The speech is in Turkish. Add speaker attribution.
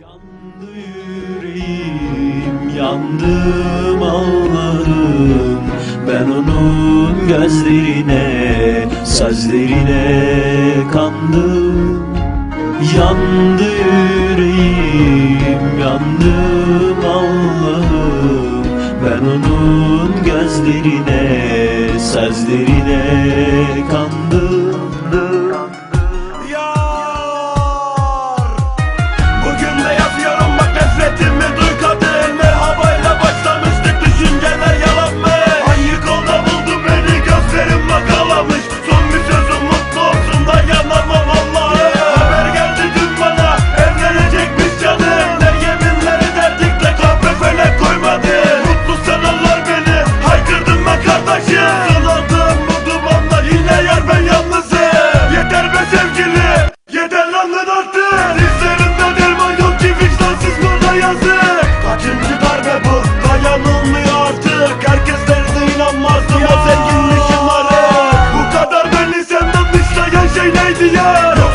Speaker 1: Yandı yüreğim, yandım ağlarım. Ben onun gözlerine, sözlerine kandım. Yandı yüreğim, yandım ağlarım. Ben onun gözlerine, sözlerine
Speaker 2: Claro.